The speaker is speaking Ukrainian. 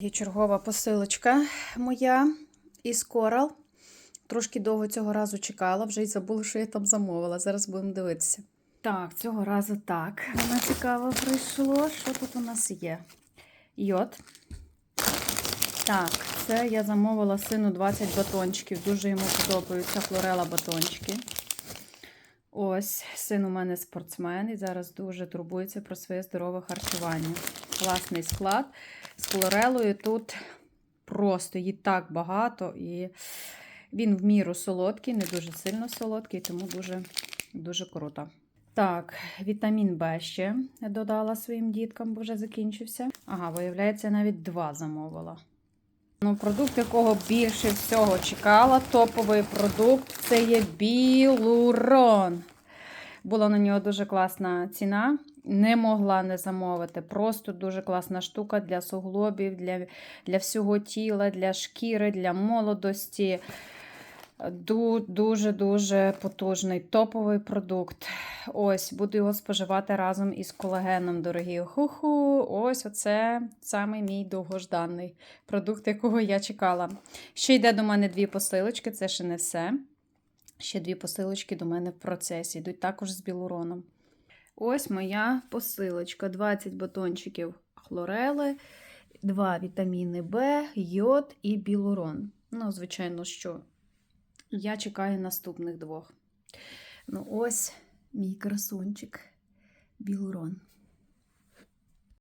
Є чергова посилочка моя із Coral. Трошки довго цього разу чекала, вже й забула, що я там замовила. Зараз будемо дивитися. Так, цього разу так. Вона цікаво прийшло. Що тут у нас є? Йод. Так, це я замовила сину 20 батончиків. Дуже йому подобаються флорела батончики. Ось, син у мене спортсмен і зараз дуже турбується про своє здорове харчування. Класний склад. З флорелою тут просто її так багато, і він в міру солодкий, не дуже сильно солодкий, тому дуже, дуже круто. Так, вітамін Б ще додала своїм діткам, бо вже закінчився. Ага, виявляється, навіть два замовила. Ну, продукт, якого більше всього чекала, топовий продукт це є білурон. Була на нього дуже класна ціна. Не могла не замовити. Просто дуже класна штука для суглобів, для, для всього тіла, для шкіри, для молодості. Дуже-дуже потужний топовий продукт. Ось, буду його споживати разом із колагеном, дорогі. Ху-ху, ось оце саме мій довгожданий продукт, якого я чекала. Ще йде до мене дві посилочки, це ще не все. Ще дві посилочки до мене в процесі. Йдуть також з білуроном. Ось моя посилочка: 20 батончиків хлорели, 2 вітаміни Б, йод і білурон. Ну, звичайно, що я чекаю наступних двох. Ну, ось мій красунчик білурон.